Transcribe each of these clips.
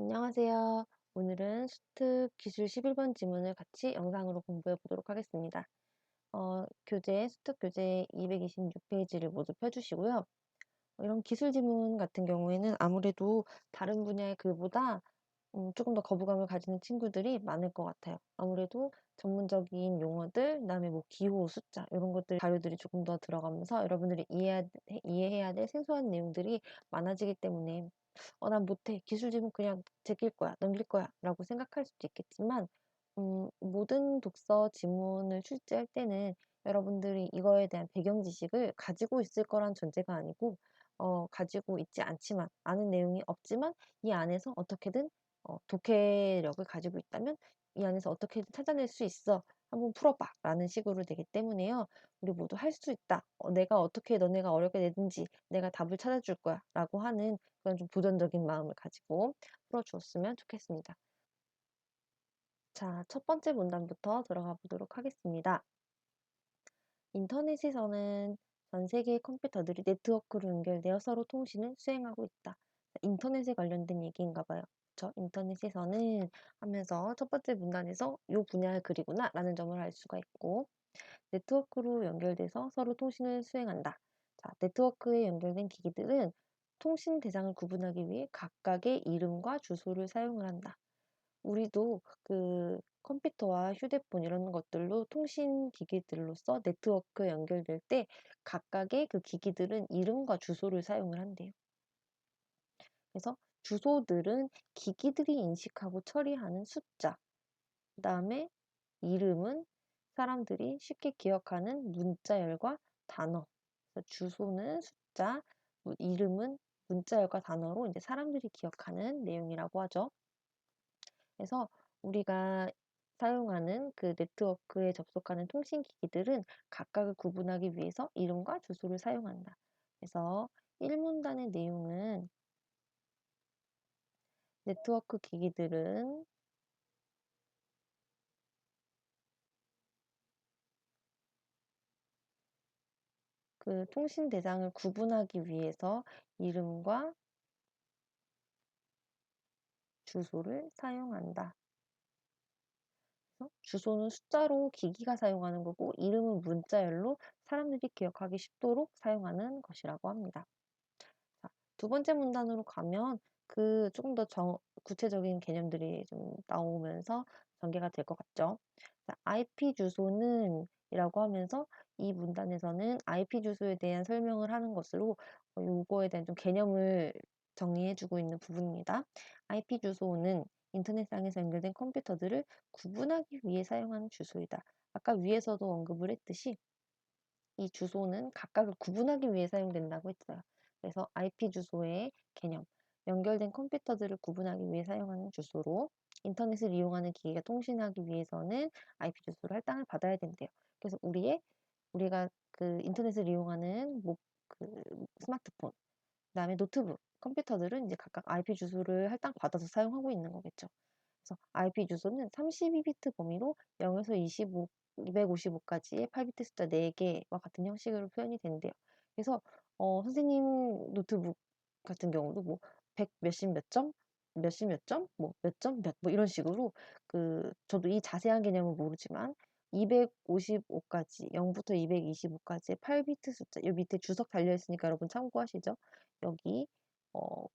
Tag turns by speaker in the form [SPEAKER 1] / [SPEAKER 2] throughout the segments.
[SPEAKER 1] 안녕하세요. 오늘은 수특 기술 11번 지문을 같이 영상으로 공부해 보도록 하겠습니다. 어, 교재, 수특 교재 226페이지를 모두 펴주시고요. 이런 기술 지문 같은 경우에는 아무래도 다른 분야의 글보다 음, 조금 더 거부감을 가지는 친구들이 많을 것 같아요. 아무래도 전문적인 용어들, 그다음에 뭐 기호, 숫자 이런 것들 자료들이 조금 더 들어가면서 여러분들이 이해해야, 이해해야 될 생소한 내용들이 많아지기 때문에 어, 난 못해. 기술 지문 그냥 제낄 거야, 넘길 거야 라고 생각할 수도 있겠지만 음, 모든 독서 지문을 출제할 때는 여러분들이 이거에 대한 배경 지식을 가지고 있을 거란 전제가 아니고 어, 가지고 있지 않지만 아는 내용이 없지만 이 안에서 어떻게든 어, 독해력을 가지고 있다면 이 안에서 어떻게든 찾아낼 수 있어. 한번 풀어봐. 라는 식으로 되기 때문에요. 우리 모두 할 수 있다. 어, 내가 어떻게 너네가 어렵게 내든지 내가 답을 찾아줄 거야. 라고 하는 그런 좀 도전적인 마음을 가지고 풀어주었으면 좋겠습니다. 자, 첫 번째 문단부터 들어가 보도록 하겠습니다. 인터넷에서는 전 세계의 컴퓨터들이 네트워크로 연결되어 서로 통신을 수행하고 있다. 인터넷에 관련된 얘기인가 봐요. 저 인터넷에서는 하면서 첫 번째 문단에서 이 분야의 글이구나 라는 점을 알 수가 있고 네트워크로 연결돼서 서로 통신을 수행한다. 자, 네트워크에 연결된 기기들은 통신 대상을 구분하기 위해 각각의 이름과 주소를 사용을 한다. 우리도 그 컴퓨터와 휴대폰 이런 것들로 통신 기기들로서 네트워크에 연결될 때 각각의 그 기기들은 이름과 주소를 사용을 한대요. 그래서 주소들은 기기들이 인식하고 처리하는 숫자, 그 다음에 이름은 사람들이 쉽게 기억하는 문자열과 단어. 주소는 숫자, 이름은 문자열과 단어로 이제 사람들이 기억하는 내용이라고 하죠. 그래서 우리가 사용하는 그 네트워크에 접속하는 통신기기들은 각각을 구분하기 위해서 이름과 주소를 사용한다. 그래서 1문단의 내용은 네트워크 기기들은 그 통신 대상을 구분하기 위해서 이름과 주소를 사용한다. 주소는 숫자로 기기가 사용하는 거고 이름은 문자열로 사람들이 기억하기 쉽도록 사용하는 것이라고 합니다. 자, 두 번째 문단으로 가면 그 조금 더 정, 구체적인 개념들이 좀 나오면서 전개가 될 것 같죠. 자, IP 주소는 이라고 하면서 이 문단에서는 IP 주소에 대한 설명을 하는 것으로 어, 대한 좀 개념을 정리해주고 있는 부분입니다. IP 주소는 인터넷상에서 연결된 컴퓨터들을 구분하기 위해 사용하는 주소이다. 아까 위에서도 언급을 했듯이 이 주소는 각각을 구분하기 위해 사용된다고 했어요. 그래서 IP 주소의 개념, 연결된 컴퓨터들을 구분하기 위해 사용하는 주소로 인터넷을 이용하는 기기가 통신하기 위해서는 IP 주소를 할당을 받아야 된대요. 그래서 우리의 우리가 그 인터넷을 이용하는 뭐, 그 스마트폰, 그다음에 노트북, 컴퓨터들은 이제 각각 IP 주소를 할당 받아서 사용하고 있는 거겠죠. 그래서 IP 주소는 32비트 범위로 0에서 25, 255까지의 8비트 숫자 4개와 같은 형식으로 표현이 된대요. 그래서 어, 선생님 노트북 같은 경우도 뭐 100 몇십 몇 점, 몇십 몇 점, 뭐 몇 점, 몇, 뭐 이런 식으로 그 저도 이 자세한 개념은 모르지만 255까지 0부터 225까지의 8비트 숫자 이 밑에 주석 달려 있으니까 여러분 참고하시죠. 여기 어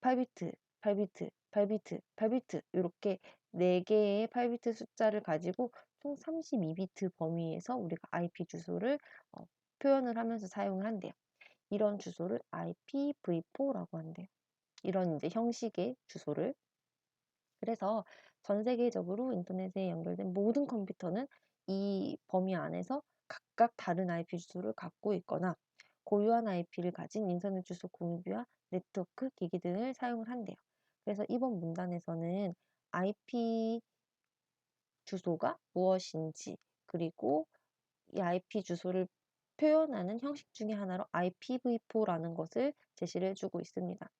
[SPEAKER 1] 8비트, 8비트, 8비트, 8비트 이렇게 4개의 8비트 숫자를 가지고 총 32비트 범위에서 우리가 IP 주소를 어, 표현을 하면서 사용을 한대요. 이런 주소를 IPv4라고 한대요. 이런 이제 형식의 주소를 그래서 전 세계적으로 인터넷에 연결된 모든 컴퓨터는 이 범위 안에서 각각 다른 IP 주소를 갖고 있거나 고유한 IP를 가진 인터넷 주소 공유비와 네트워크 기기 등을 사용을 한대요. 그래서 이번 문단에서는 IP 주소가 무엇인지 그리고 이 IP 주소를 표현하는 형식 중에 하나로 IPv4라는 것을 제시를 해주고 있습니다.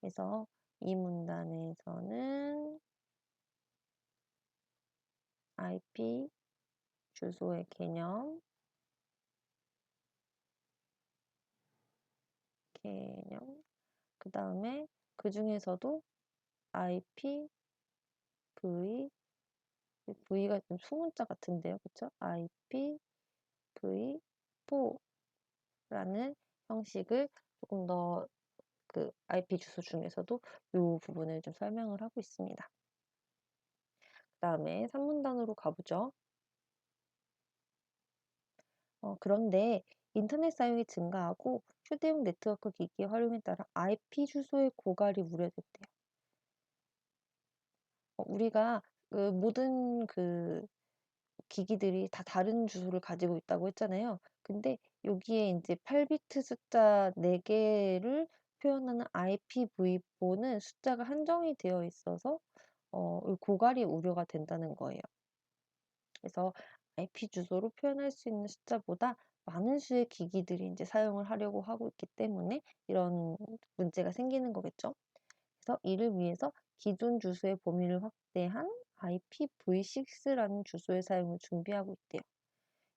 [SPEAKER 1] 그래서 이 문단에서는 IP 주소의 개념, 개념, 그 다음에 그 중에서도 IP V V가 좀 수문자 같은데요. 그쵸? IP V 4라는 형식을 조금 더 그 IP 주소 중에서도 이 부분을 좀 설명을 하고 있습니다. 그 다음에 3문단으로 가보죠. 어, 그런데 인터넷 사용이 증가하고 휴대용 네트워크 기기의 활용에 따라 IP 주소의 고갈이 우려됐대요. 어, 우리가 그 모든 그 기기들이 다 다른 주소를 가지고 있다고 했잖아요. 근데 여기에 이제 8비트 숫자 4개를 표현하는 IPv4는 숫자가 한정이 되어 있어서 어, 고갈이 우려가 된다는 거예요. 그래서 IP 주소로 표현할 수 있는 숫자보다 많은 수의 기기들이 이제 사용을 하려고 하고 있기 때문에 이런 문제가 생기는 거겠죠. 그래서 이를 위해서 기존 주소의 범위를 확대한 IPv6라는 주소의 사용을 준비하고 있대요.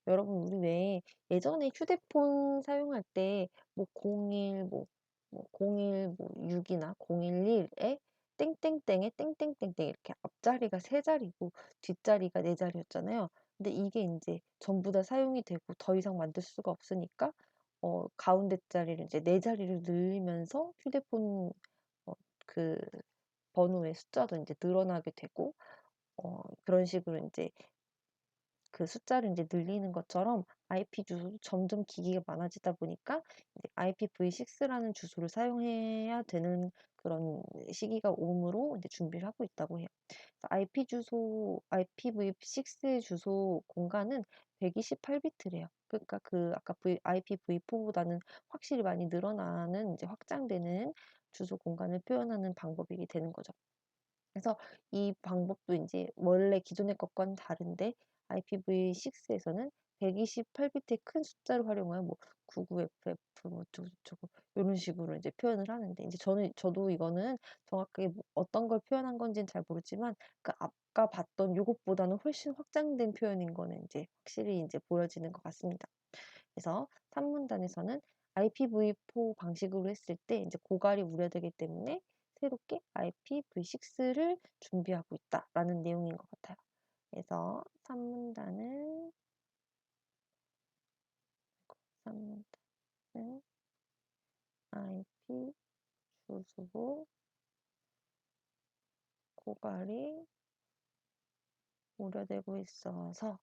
[SPEAKER 1] 여러분 우리 왜 예전에 휴대폰 사용할 때뭐 01, 뭐, 뭐 01, 뭐 6이나 011에 땡땡땡에 땡땡땡땡 이렇게 앞자리가 세 자리고 뒷자리가 네 자리였잖아요. 근데 이게 이제 전부 다 사용이 되고 더 이상 만들 수가 없으니까 어, 가운데 자리를 이제 네 자리를 늘리면서 휴대폰 어, 그 번호의 숫자도 이제 늘어나게 되고 어, 그런 식으로 이제 그 숫자를 이제 늘리는 것처럼 IP 주소도 점점 기기가 많아지다 보니까 IPv6라는 주소를 사용해야 되는 그런 시기가 오므로 이제 준비를 하고 있다고 해요. IP 주소, IPv6 주소 공간은 128비트래요. 그러니까 그 아까 v, IPv4보다는 확실히 많이 늘어나는 이제 확장되는 주소 공간을 표현하는 방법이 되는 거죠. 그래서 이 방법도 이제 원래 기존의 것과는 다른데 IPv6에서는 128비트의 큰 숫자를 활용하여 뭐 99FF 뭐 저거 이런 식으로 이제 표현을 하는데 이제 저는 저도 이거는 정확하게 뭐 어떤 걸 표현한 건지는 잘 모르지만 그 아까 봤던 요것보다는 훨씬 확장된 표현인 거는 이제 확실히 이제 보여지는 것 같습니다. 그래서 3문단에서는 IPv4 방식으로 했을 때 이제 고갈이 우려되기 때문에 새롭게 IPv6를 준비하고 있다라는 내용인 것 같아요. 그래서 3문단은 3문단은 IP 주소 고갈이 우려되고 있어서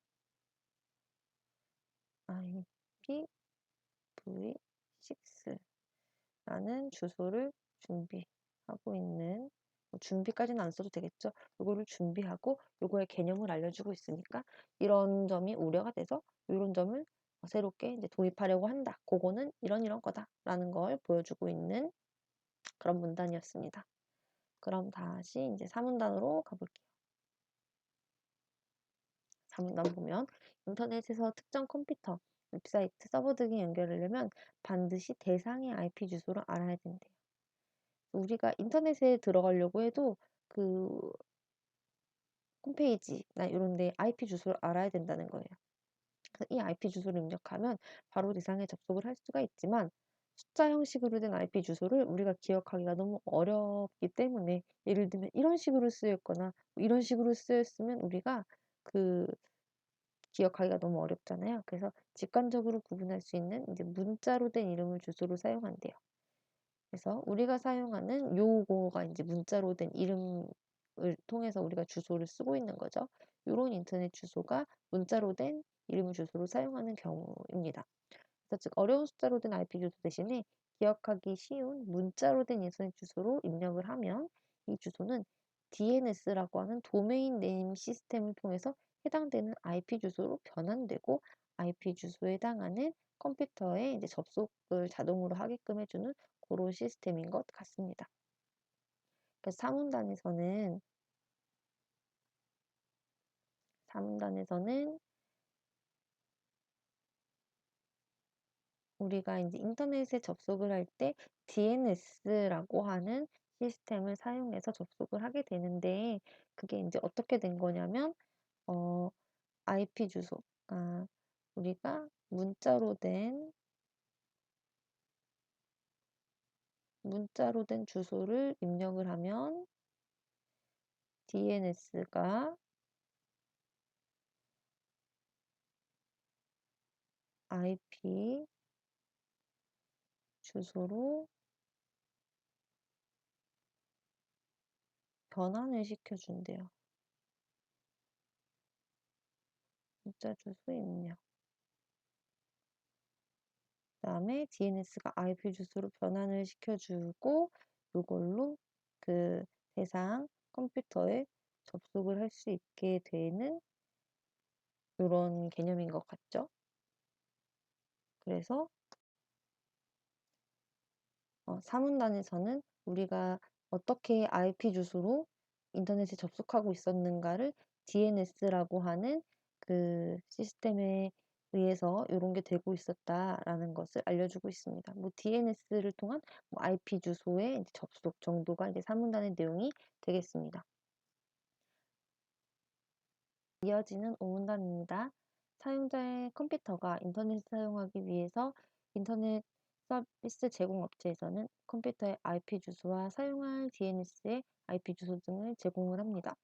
[SPEAKER 1] IPv6라는 주소를 준비하고 있는 뭐 준비까지는 안 써도 되겠죠. 이거를 준비하고 이거의 개념을 알려주고 있으니까 이런 점이 우려가 돼서 이런 점을 새롭게 이제 도입하려고 한다. 그거는 이런 이런 거다라는 걸 보여주고 있는 그런 문단이었습니다. 그럼 다시 이제 3문단으로 가볼게요. 3문단 보면 인터넷에서 특정 컴퓨터, 웹사이트, 서버 등에 연결하려면 반드시 대상의 IP 주소를 알아야 된대요. 우리가 인터넷에 들어가려고 해도 그 홈페이지나 이런 데 IP 주소를 알아야 된다는 거예요. 이 IP 주소를 입력하면 바로 대상에 접속을 할 수가 있지만 숫자 형식으로 된 IP 주소를 우리가 기억하기가 너무 어렵기 때문에 예를 들면 이런 식으로 쓰였거나 뭐 이런 식으로 쓰였으면 우리가 그 기억하기가 너무 어렵잖아요. 그래서 직관적으로 구분할 수 있는 이제 문자로 된 이름을 주소로 사용한대요. 그래서 우리가 사용하는 요거가 이제 문자로 된 이름을 통해서 우리가 주소를 쓰고 있는 거죠. 이런 인터넷 주소가 문자로 된 이름을 주소로 사용하는 경우입니다. 그래서 즉 어려운 숫자로 된 IP 주소 대신에 기억하기 쉬운 문자로 된 인터넷 주소로 입력을 하면 이 주소는 DNS라고 하는 도메인 네임 시스템을 통해서 해당되는 IP 주소로 변환되고 IP 주소에 해당하는 컴퓨터에 이제 접속을 자동으로 하게끔 해주는 그런 시스템인 것 같습니다. 그래서 사문단에서는 사문단에서는 우리가 이제 인터넷에 접속을 할 때 DNS라고 하는 시스템을 사용해서 접속을 하게 되는데 그게 이제 어떻게 된 거냐면 어 IP 주소 아 우리가 문자로 된 문자로 된 주소를 입력을 하면 DNS가 IP 주소로 변환을 시켜준대요. 문자 주소 입력. 그다음에 DNS가 IP 주소로 변환을 시켜주고 이걸로 그 대상 컴퓨터에 접속을 할 수 있게 되는 이런 개념인 것 같죠? 그래서 어, 사문단에서는 우리가 어떻게 IP 주소로 인터넷에 접속하고 있었는가를 DNS라고 하는 그 시스템에 의해서 이런 게 되고 있었다라는 것을 알려주고 있습니다. 뭐 DNS를 통한 뭐 IP 주소의 접속 정도가 이제 사문단의 내용이 되겠습니다. 이어지는 오문단입니다. 사용자의 컴퓨터가 인터넷을 사용하기 위해서 인터넷 서비스 제공 업체에서는 컴퓨터의 IP 주소와 사용할 DNS의 IP 주소 등을 제공을 합니다.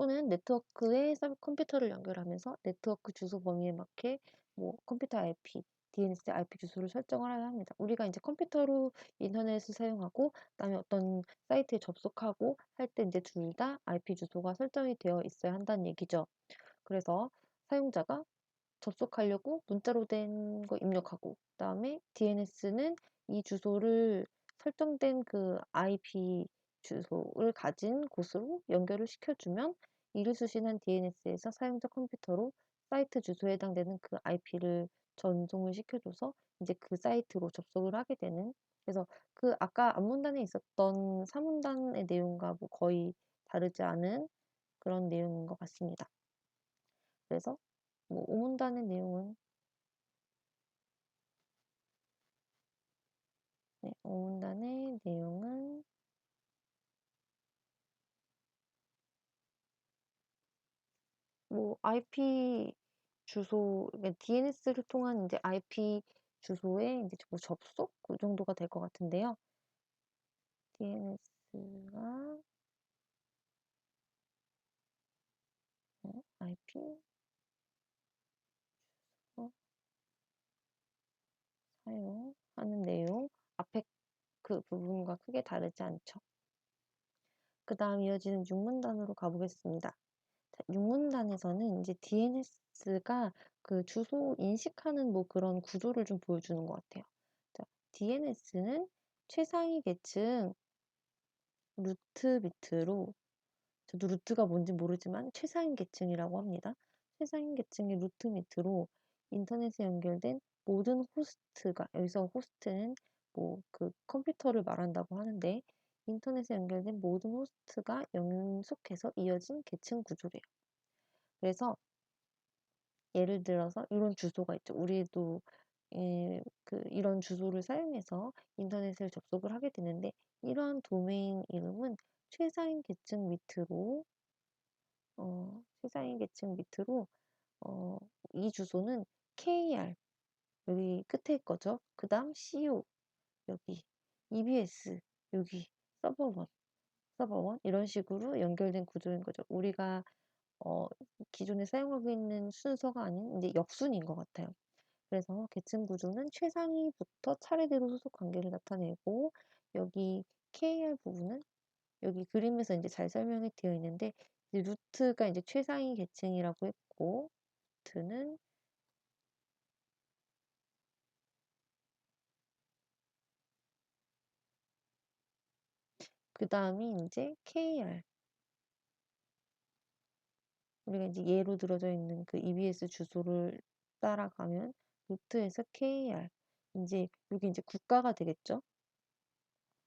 [SPEAKER 1] 또는 네트워크에 컴퓨터를 연결하면서 네트워크 주소 범위에 맞게 뭐 컴퓨터 IP, DNS IP 주소를 설정을 해야 합니다. 우리가 이제 컴퓨터로 인터넷을 사용하고 그다음에 어떤 사이트에 접속하고 할 때 이제 둘 다 IP 주소가 설정이 되어 있어야 한다는 얘기죠. 그래서 사용자가 접속하려고 문자로 된 거 입력하고 그다음에 DNS는 이 주소를 설정된 그 IP 주소를 가진 곳으로 연결을 시켜주면 이를 수신한 DNS에서 사용자 컴퓨터로 사이트 주소에 해당되는 그 IP를 전송을 시켜줘서 이제 그 사이트로 접속을 하게 되는 그래서 그 아까 앞문단에 있었던 사문단의 내용과 뭐 거의 다르지 않은 그런 내용인 것 같습니다. 그래서 뭐 오문단의 내용은 네, 오문단의 내용은 뭐 IP 주소, DNS를 통한 이제 IP 주소에 이제 뭐 접속 그 정도가 될 것 같은데요. DNS가 어, IP 주소 사용하는 내용 앞에 그 부분과 크게 다르지 않죠. 그 다음 이어지는 육문단으로 가보겠습니다. 자, 육문단에서는 이제 DNS가 그 주소 인식하는 뭐 그런 구조를 좀 보여주는 것 같아요. 자, DNS는 최상위 계층 루트 비트로 저도 루트가 뭔지 모르지만 최상위 계층이라고 합니다. 최상위 계층의 루트 밑으로 인터넷에 연결된 모든 호스트가 여기서 호스트는 뭐 그 컴퓨터를 말한다고 하는데 인터넷에 연결된 모든 호스트가 연속해서 이어진 계층 구조래요. 그래서 예를 들어서 이런 주소가 있죠. 우리도 예, 그 이런 주소를 사용해서 인터넷을 접속을 하게 되는데 이러한 도메인 이름은 최상위 계층 밑으로 어, 최상위 계층 밑으로 어, 이 주소는 KR 여기 끝에 거죠. 그 다음 CO 여기 EBS 여기 서버1 서버1 이런 식으로 연결된 구조인 거죠. 우리가 어, 기존에 사용하고 있는 순서가 아닌 이제 역순인 것 같아요. 그래서 계층 구조는 최상위부터 차례대로 소속 관계를 나타내고 여기 KR 부분은 여기 그림에서 이제 잘 설명이 되어 있는데 이제 루트가 이제 최상위 계층이라고 했고 루트는 그 다음이 이제 KR 우리가 이제 예로 들어져 있는 그 EBS 주소를 따라가면 루트에서 KR 이제 여기 이제 국가가 되겠죠.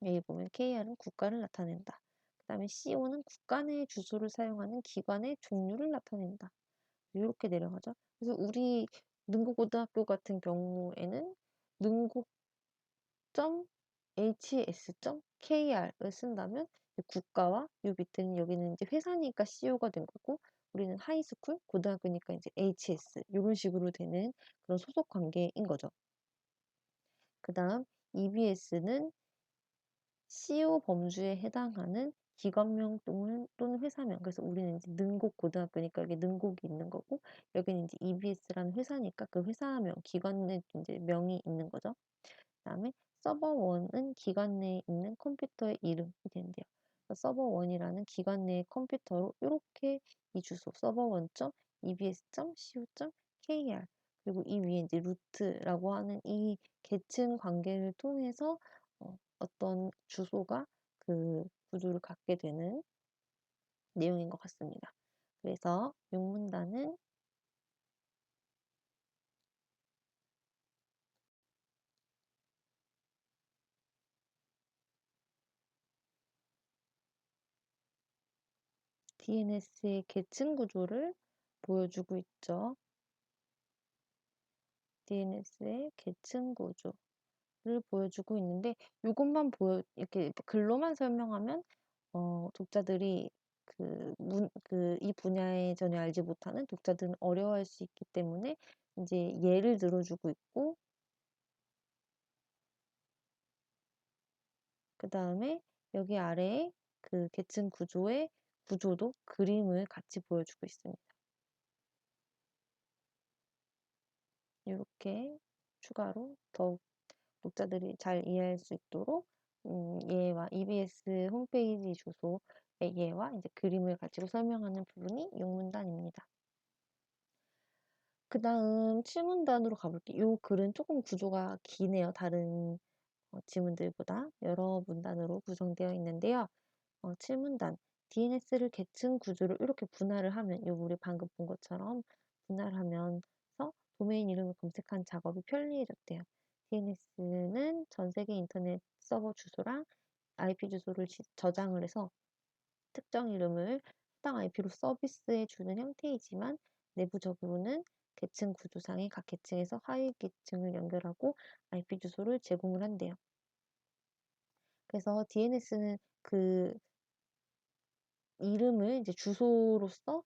[SPEAKER 1] 여기 보면 KR은 국가를 나타낸다. 그 다음에 CO는 국가 내 주소를 사용하는 기관의 종류를 나타낸다. 이렇게 내려가죠. 그래서 우리 능곡고등학교 같은 경우에는 능곡 .hs.kr을 쓴다면 국가와 이 밑에는 여기는 이제 회사니까 CO가 된 거고 우리는 하이스쿨, 고등학교니까 이제 HS 이런 식으로 되는 그런 소속 관계인 거죠. 그 다음 EBS는 CO 범주에 해당하는 기관명 또는 또는 회사명. 그래서 우리는 이제 능곡 고등학교니까 여기 능곡이 있는 거고 여기는 이제 EBS라는 회사니까 그 회사명, 기관의 이제 명이 있는 거죠. 그 다음에 서버 1은 기관 내에 있는 컴퓨터의 이름이 된대요. 서버 1이라는 기관 내의 컴퓨터로 이렇게 이 주소 서버 1.ebs.co.kr 그리고 이 위에 이제 루트라고 하는 이 계층 관계를 통해서 어, 어떤 주소가 그 구조를 갖게 되는 내용인 것 같습니다. 그래서 용문단은 DNS의 계층 구조를 보여주고 있죠. DNS의 계층 구조를 보여주고 있는데 이것만 보여 이렇게 글로만 설명하면 어, 독자들이 그, 문, 그, 이 분야에 전혀 알지 못하는 독자들은 어려워할 수 있기 때문에 이제 예를 들어주고 있고, 그 다음에 여기 아래에 그 계층 구조의 구조도 그림을 같이 보여주고 있습니다. 이렇게 추가로 더욱 독자들이 잘 이해할 수 있도록 음, 얘와 EBS 홈페이지 주소의 얘와 이제 그림을 가지고 설명하는 부분이 용문단입니다. 그 다음 칠문단으로 가볼게요. 이 글은 조금 구조가 기네요. 다른 어, 지문들보다 여러 문단으로 구성되어 있는데요. 어, 칠문단 DNS를 계층 구조로 이렇게 분할을 하면 요 우리 방금 본 것처럼 분할하면서 도메인 이름을 검색한 작업이 편리해졌대요. DNS는 전 세계 인터넷 서버 주소랑 IP 주소를 저장을 해서 특정 이름을 해당 IP로 서비스해 주는 형태이지만 내부적으로는 계층 구조상의 각 계층에서 하위 계층을 연결하고 IP 주소를 제공을 한대요. 그래서 DNS는 그 이름을 이제 주소로서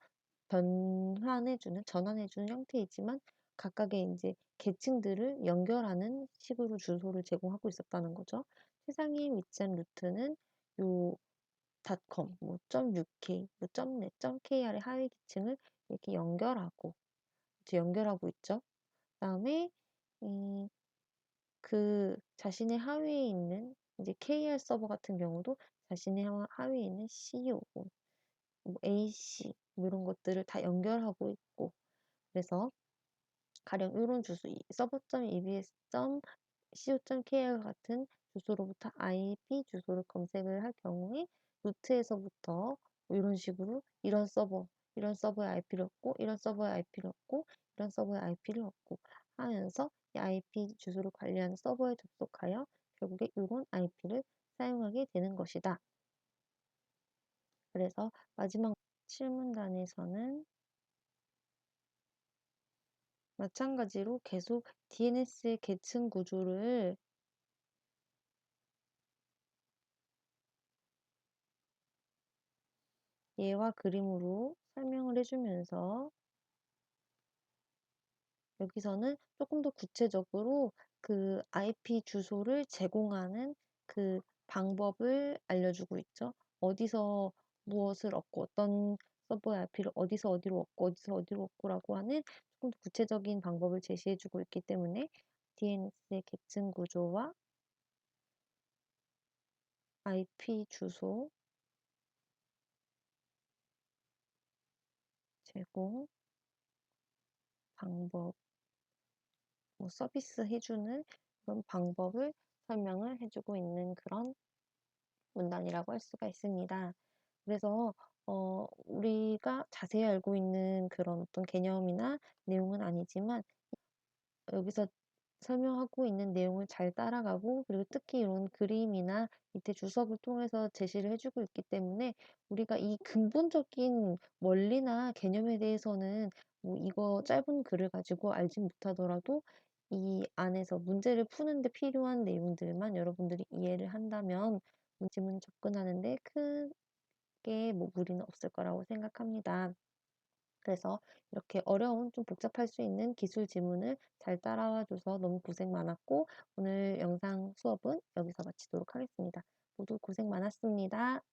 [SPEAKER 1] 변환해주는, 전환해주는 형태이지만 각각의 이제 계층들을 연결하는 식으로 주소를 제공하고 있었다는 거죠. 세상에 위치한 루트는 요 .com, 뭐 .uk, 뭐 .net, .kr의 하위 계층을 이렇게 연결하고 이제 연결하고 있죠. 그다음에 음, 그 자신의 하위에 있는 이제 KR 서버 같은 경우도 자신의 하위에 있는 CO, 뭐 AC 뭐 이런 것들을 다 연결하고 있고 그래서 가령 이런 주소 서버.ebs.co.kr 같은 주소로부터 IP 주소를 검색을 할 경우에 루트에서부터 뭐 이런 식으로 이런 서버 이런 서버의 IP를 얻고 이런 서버의 IP를 얻고 이런 서버의 IP를 얻고 하면서 이 IP 주소를 관리하는 서버에 접속하여 결국에 이런 IP를 사용하게 되는 것이다. 그래서 마지막 칠문단에서는 마찬가지로 계속 DNS의 계층 구조를 예와 그림으로 설명을 해주면서 여기서는 조금 더 구체적으로 그 IP 주소를 제공하는 그 방법을 알려주고 있죠. 어디서 무엇을 얻고 어떤 서버의 IP를 어디서 어디로 얻고 어디서 어디로 얻고라고 하는 조금 더 구체적인 방법을 제시해주고 있기 때문에 DNS의 계층 구조와 IP 주소 제공 방법 뭐 서비스 해주는 그런 방법을 설명을 해주고 있는 그런 문단이라고 할 수가 있습니다. 그래서 어, 우리가 자세히 알고 있는 그런 어떤 개념이나 내용은 아니지만 여기서 설명하고 있는 내용을 잘 따라가고 그리고 특히 이런 그림이나 밑에 주석을 통해서 제시를 해주고 있기 때문에 우리가 이 근본적인 원리나 개념에 대해서는 뭐 이거 짧은 글을 가지고 알지 못하더라도 이 안에서 문제를 푸는데 필요한 내용들만 여러분들이 이해를 한다면 문지문 접근하는데 큰 게 뭐 무리는 없을 거라고 생각합니다. 그래서 이렇게 어려운 좀 복잡할 수 있는 기술 지문을 잘 따라와 줘서 너무 고생 많았고 오늘 영상 수업은 여기서 마치도록 하겠습니다. 모두 고생 많았습니다.